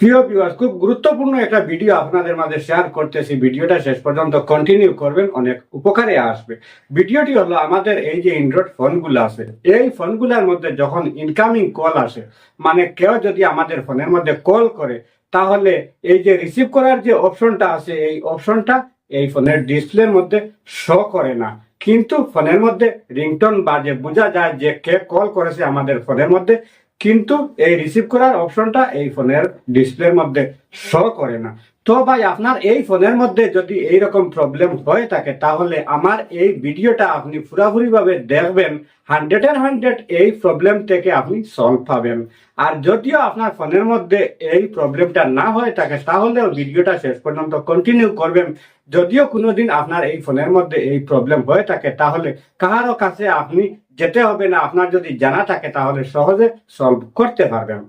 প্রিয় ভিউয়ার্স খুব গুরুত্বপূর্ণ একটা ভিডিও আপনাদের মাঝে শেয়ার করতেছি। ভিডিওটা শেষ পর্যন্ত কন্টিনিউ করবেন, অনেক উপকারে আসবে। ভিডিওটি হলো আমাদের এই যে অ্যান্ড্রয়েড ফোনগুলো আছে, এই ফোনগুলোর মধ্যে যখন ইনকামিং কল আসে মানে কেউ যদি আমাদের ফোনের মধ্যে কল করে, তাহলে এই যে রিসিভ করার যে অপশনটা আছে, এই অপশনটা এই ফোনের ডিসপ্লের মধ্যে শো করে না। কিন্তু ফোনের মধ্যে রিংটোন বাজে, বোঝা যায় যে কে কল করেছে আমাদের ফোনের মধ্যে। কিন্তু এই রিসিভ করার অপশনটা এই ফোনের ডিসপ্লের মধ্যে শো করে না। তো ভাই আপনার এই ফোনের মধ্যে যদি এই রকম প্রবলেম হয়ে থাকে, তাহলে আমার এই ভিডিওটা আপনি পুরাপুরি ভাবে দেখবেন। হান্ড্রেড এর হান্ড্রেড এই প্রবলেম থেকে আপনি সলভ পাবেন। আর যদিও আপনার ফোনের মধ্যে এই প্রবলেমটা না হয়ে থাকে, তাহলেও ভিডিওটা শেষ পর্যন্ত কন্টিনিউ করবেন। যদিও কোনোদিন আপনার এই ফোনের মধ্যে এই প্রবলেম হয়ে থাকে, তাহলে কারও কাছে আপনি যেতে হবে না। আপনার যদি জানা থাকে, তাহলে সহজে সলভ করতে পারবেন।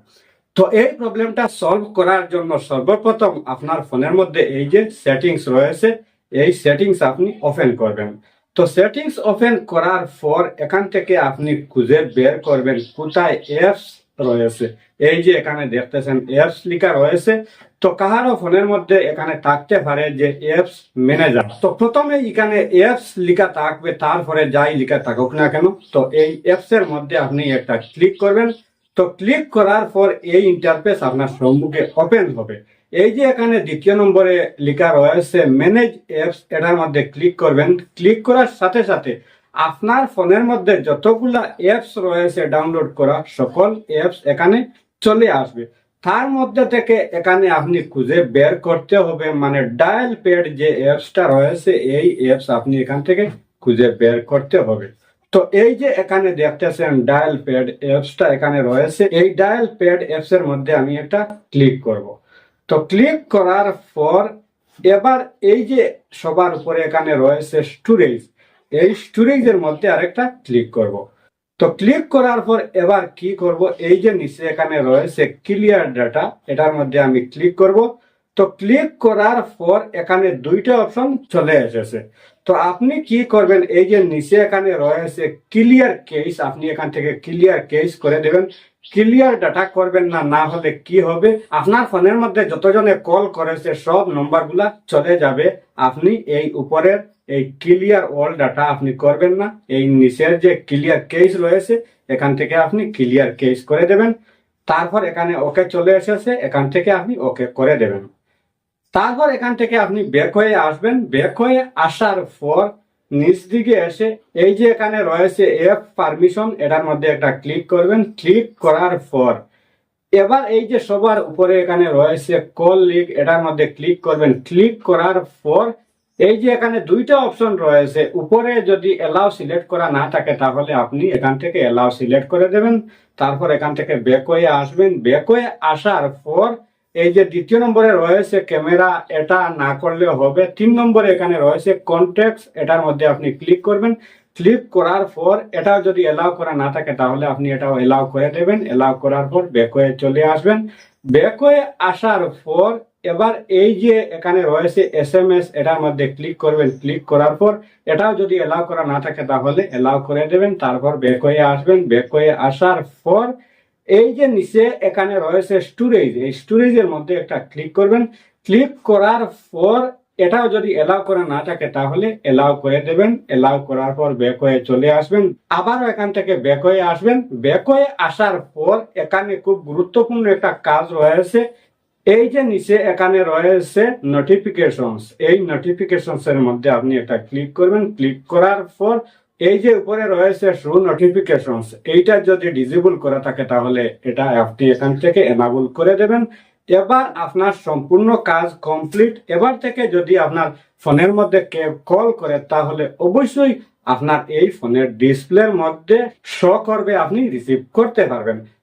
তো এই প্রবলেমটা সলভ করার জন্য সর্বপ্রথম আপনার ফোনের মধ্যে এই যে সেটিংস রয়েছে, এই সেটিংস আপনি ওপেন করবেন। তো সেটিংস ওপেন করার পর এখান থেকে আপনি খুঁজে বের করবেন কোথায় অ্যাপস রয়েছে। এই যে এখানে দেখতেছেন অ্যাপস লেখা রয়েছে। তো কাহারও ফোনের মধ্যে এখানে থাকতে পারে যে অ্যাপস ম্যানেজার তো প্রথমে এখানে অ্যাপস লেখা থাকবে, তারপরে যাই লেখা থাকুক না কেন, তো এই অ্যাপস এর মধ্যে আপনি একটা ক্লিক করবেন। তো ক্লিক করার পর এই ইন্টারফেস আপনার সম্মুখে ওপেন হবে। এই যে এখানে দ্বিতীয় নম্বরে লেখা রয়েছে ম্যানেজ অ্যাপস এটার মধ্যে ক্লিক করবেন। ক্লিক করার সাথে সাথে আপনার ফোনের মধ্যে যতগুলা অ্যাপস রয়েছে ডাউনলোড করা, সকল অ্যাপস এখানে চলে আসবে। তার মধ্যে থেকে এখানে আপনি খুঁজে বের করতে হবে মানে ডায়াল প্যাড যে অ্যাপসটা রয়েছে, এই অ্যাপস আপনি এখান থেকে খুঁজে বের করতে হবে। তো এই যে এখানে দেখতেছেন ডায়াল প্যাড অ্যাপসটা এখানে রয়েছে, এই ডায়াল প্যাড অ্যাপস এর মধ্যে আমি একটা ক্লিক করব। তো ক্লিক করার পর এবার এই যে সবার উপরে এখানে রয়েছে স্টোরেজ এই স্টোরেজের মধ্যে আরেকটা ক্লিক করব। তো ক্লিক করার পর এবার কি করব? এই যে নিচে এখানে রয়েছে ক্লিয়ার ডাটা এটার মধ্যে আমি ক্লিক করব। তো ক্লিক করার পর এখানে দুইটা অপশন চলে এসেছে। তো আপনি কি করবেন? এই যে নিচে এখানে রয়েছে ক্লিয়ার কেস আপনি এখান থেকে ক্লিয়ার কেস করে দেবেন। ক্লিয়ার ডাটা করবেন না না হলে কি হবে? আপনার ফোনের মধ্যে যতজনে কল করেছে, সব নম্বরগুলা চলে যাবে। আপনি এই উপরের এই ক্লিয়ার অল ডাটা আপনি করবেন না। এই নিচের যে ক্লিয়ার কেস রয়েছে, এখান থেকে আপনি ক্লিয়ার কেস করে দেবেন। তারপর এখানে ওকে চলে এসেছে, এখান থেকে আপনি ওকে করে দেবেন। তারপর এখান থেকে আপনি ব্যাক হয়ে আসবেন। ব্যাক হয়ে আসার পর নিচ দিকে এসে এই যে এখানে রয়েছে এফ পারমিশন এটার মধ্যে একটা ক্লিক করবেন। ক্লিক করার পর এবার এই যে সবার উপরে এখানে রয়েছে কল লিক এটার মধ্যে ক্লিক করবেন। ক্লিক করার পর এই যে এখানে দুইটা অপশন রয়েছে, উপরে যদি এলাও সিলেক্ট করা না থাকে, তাহলে আপনি এখান থেকে এলাও সিলেক্ট করে দেবেন। তারপর এখান থেকে ব্যাক হয়ে আসবেন। ব্যাক হয়ে আসার পর এই যে দ্বিতীয় নম্বরে রয়েছে ক্যামেরা, এটা না করলে হবে। তিন নম্বরে এখানে রয়েছে কন্টেক্স এটার মধ্যে আপনি ক্লিক করবেন। ক্লিক করার পর এটা যদি এলাও করা না থাকে, তাহলে আপনি এটাও এলাও করে দেবেন। এলাও করার পর ব্যাক হয়ে চলে আসবেন। ব্যাক হয়ে আসার পর এবার এই যে এখানে রয়েছে এস এম এস এটার মধ্যে ক্লিক করবেন। ক্লিক করার পর এটাও যদি এলাও করা না থাকে, তাহলে এলাও করে দেবেন। তারপর ব্যাক হয়ে আসবেন। ব্যাক হয়ে আসার পর এই যে নিচে এখানে রয়েছে স্টোরেজ এই স্টোরেজের মধ্যে একটা ক্লিক করবেন। ক্লিক করার পর এটাও যদি এলাও করা না থাকে, তাহলে এলাও করে দেবেন। এলাও করার পর ব্যাক হয়ে চলে আসবেন। আবারও এখান থেকে ব্যাক হয়ে আসবেন। ব্যাক হয়ে আসার পর এখানে খুব গুরুত্বপূর্ণ একটা কাজ রয়েছে। এই যে নিচে এখানে রয়েছে নোটিফিকেশনস এই নোটিফিকেশনস এর মধ্যে আপনি একটা ক্লিক করবেন। ক্লিক করার পর এই যে উপরে রয়েছে শো নোটিফিকেশন এইটা যদি ডিজেবল করা থাকে তাহলে এটা আপনি এখান থেকে এনাবল করে দেবেন। এবার আপনার সম্পূর্ণ কাজ কমপ্লিট এবার থেকে যদি আপনার ফোনের মধ্যে কেউ কল করে, তাহলে অবশ্যই আপনার এই ফোনের ডিসপ্লের মধ্যে শো করবে, আপনি রিসিভ করতে পারবেন।